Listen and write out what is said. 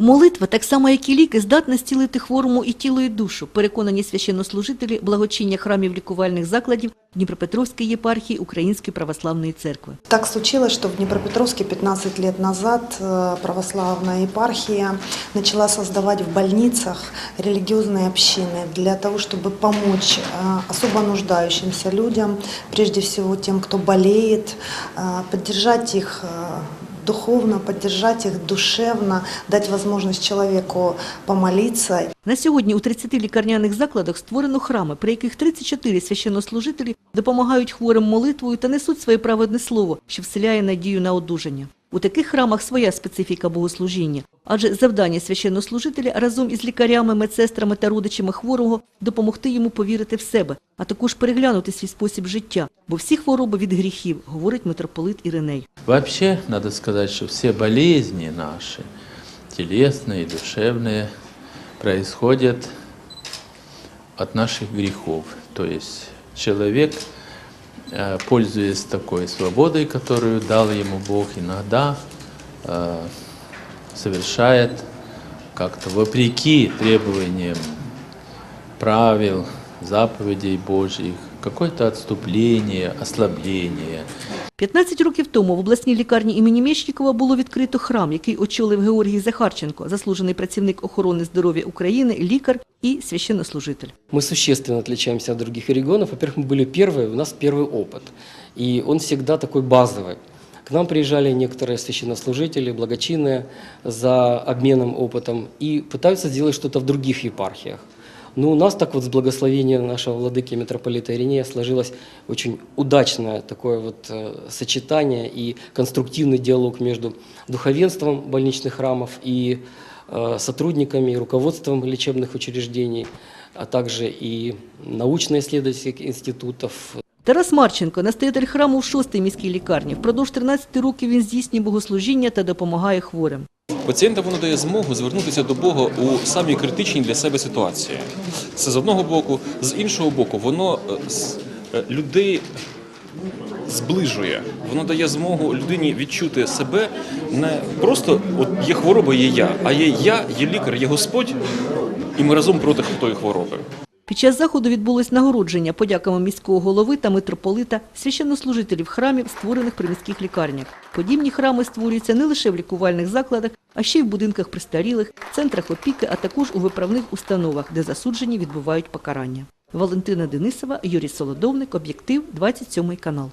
Молитва, так само як і ліки, здатна зцілити хворому і тіло, і душу. Переконані священнослужителі благочиння храмів лікувальних закладів Дніпропетровської єпархії Української православної церкви. Так случилось, что в Днепропетровске 15 лет назад э, православная епархия начала создавать в больницах религиозные общины для того, чтобы помочь э, особо нуждающимся людям, прежде всего тем, кто болеет, э, поддержать их э, духовно, поддержать их душевно, дать возможность человеку помолиться На сьогодні у 30 лікарняних закладах створено храми, при яких 34 священнослужителі допомагають хворим молитвою та несуть своє праведне слово, що вселяє надію на одужання. У таких храмах своя специфіка богослужіння, адже завдання священнослужителя разом із лікарями, медсестрами та родичами хворого допомогти йому повірити в себе, а також переглянути свій спосіб життя, бо всі хвороби від гріхів, говорить митрополит Іриней. Вообще, надо сказать, что все болезни наши, телесные, душевные, происходят от наших грехов. То есть человек, э, пользуясь такой свободой, которую дал ему Бог, иногда э, совершает как-то вопреки требованиям правил, заповедей Божьих, какое-то отступление, ослабление. 15 років тому в обласній лікарні імені Мєчнікова було відкрито храм, який очолив Георгій Захарченко, заслужений працівник охорони здоров'я України, лікар і священнослужитель. Мы существенно отличаемся от других регионов. Во-первых, мы были первые, у нас первый опыт. И он всегда такой базовый. К нам приезжали некоторые священнослужители, благочинные за обменом опытом и пытаются сделать что-то в других епархиях. Но у нас так вот с благословения нашего владыки митрополита Иринея сложилось очень удачное такое вот э, сочетание и конструктивный диалог между духовенством больничных храмов и э, сотрудниками и руководством лечебных учреждений, а также и научно-исследовательских институтов, Тарас Марченко, настоятель храму в 6-й міській лікарні. Впродовж 13 років він здійснює богослужіння та допомагає хворим. Пацієнтам воно дає змогу звернутися до Бога у самій критичній для себе ситуації. Це з одного боку, з іншого боку, воно е, е, людей зближує. Воно дає змогу людині відчути себе не просто от є хвороба, є я, а є я, є лікар, є Господь, і ми разом проти тої хвороби. Під час заходу відбулось нагородження подяками міського голови та митрополита священнослужителів храмів, створених при міських лікарнях. Подібні храми створюються не лише в лікувальних закладах, а ще й в будинках престарілих, центрах опіки, а також у виправних установах, де засуджені відбувають покарання. Валентина Денисова, Юрій Солодовник, Об'єктив, 27 канал.